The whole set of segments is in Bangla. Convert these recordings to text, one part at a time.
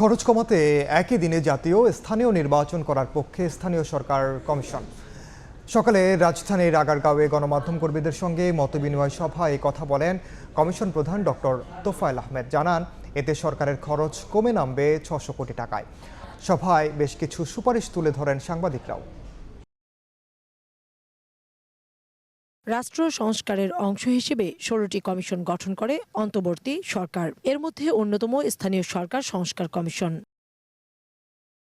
খরচ কমাতে একই দিনে জাতীয় স্থানীয় নির্বাচন করার পক্ষে স্থানীয় সরকার কমিশন। সকালে রাজধানীর আগারগাঁওয়ে গণমাধ্যম কর্মীদের সঙ্গে মতবিনিময় সভায় কথা বলেন কমিশন প্রধান ডক্টর তোফায়েল আহমেদ। জানান, এতে সরকারের খরচ কমে নামবে ছশো কোটি টাকায়। সভায় বেশ কিছু সুপারিশ তুলে ধরেন সাংবাদিকরাও। রাষ্ট্র সংস্কারের অংশ হিসেবে ষোলোটি কমিশন গঠন করে অন্তর্বর্তী সরকার। এর মধ্যে অন্যতম স্থানীয় সরকার সংস্কার কমিশন।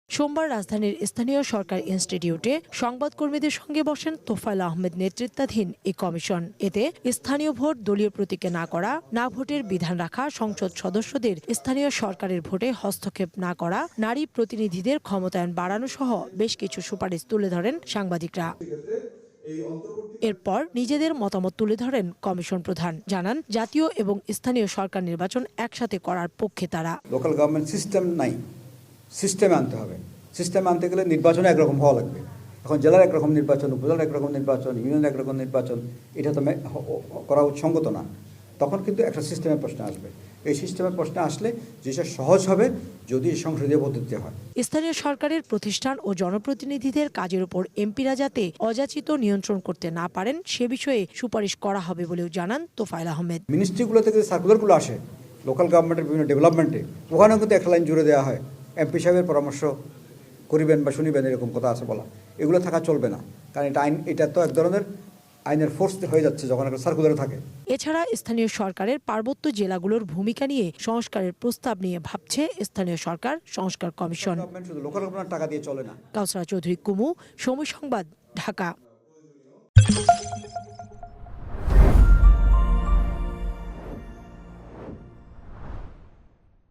সোমবার রাজধানীর স্থানীয় সরকার ইনস্টিটিউটে সংবাদকর্মীদের সঙ্গে বসেন তোফায়েল আহমেদ নেতৃত্বাধীন এই কমিশন। এতে স্থানীয় ভোট দলীয় প্রতীকে না করা, না ভোটের বিধান রাখা, সংসদ সদস্যদের স্থানীয় সরকারের ভোটে হস্তক্ষেপ না করা, নারী প্রতিনিধিদের ক্ষমতায়ন বাড়ানো সহ বেশ কিছু সুপারিশ তুলে ধরেন সাংবাদিকরা। এরপর নিজেদের মতামত তুলে ধরেন কমিশন প্রধান। জানান, জাতীয় এবং স্থানীয় সরকার নির্বাচন একসাথে করার পক্ষে তারা। লোকাল গভর্নমেন্ট সিস্টেম নাই। সিস্টেমে আনতে হবে। সিস্টেমে আনতে গেলে নির্বাচন একরকম হওয়া লাগবে। এখন জেলার একরকম নির্বাচন, উপজেলার একরকম নির্বাচন ইউনিয়ন একরকম নির্বাচন, এটা তো করা সঙ্গত না। তখন কিন্তু একটা সিস্টেমের প্রশ্ন আসবে। এই সিস্টেমের প্রশ্ন আসলে যেসব সহজ হবে যদি সংসদীয় পদ্ধতিতে হয়। স্থানীয় সরকারের প্রতিষ্ঠান ও জনপ্রতিনিধিদের কাজের উপর এমপিরা যাতে অযাচিত নিয়ন্ত্রণ করতে না পারেন সে বিষয়ে সুপারিশ করা হবে বলেও জানান তোফায়েল আহমেদ। মিনিস্ট্রিগুলো থেকে যে সার্কুলারগুলো আসে লোকাল গভর্নমেন্টের বিভিন্ন ডেভেলপমেন্টে ওখানেও কিন্তু একটা লাইন জুড়ে দেওয়া হয় এমপি সাহেবের পরামর্শ করিবেন বা শুনিবেন এরকম কথা আছে বলা। এগুলো থাকা চলবে না। কারণ এটা আইন এটা তো এক ধরনের আইনের ফোর্স হয়ে যাচ্ছে যখন একটা সার্কুলারে থাকে। এছাড়া স্থানীয় সরকারের পার্বত্য জেলাগুলোর ভূমিকা নিয়ে সংস্কারের প্রস্তাব নিয়ে ভাবছে স্থানীয় সরকার সংস্কার কমিশন। লোকাল টাকা দিয়ে চলে না। কাউসরা চৌধুরী কুমু সময় সংবাদ ঢাকা।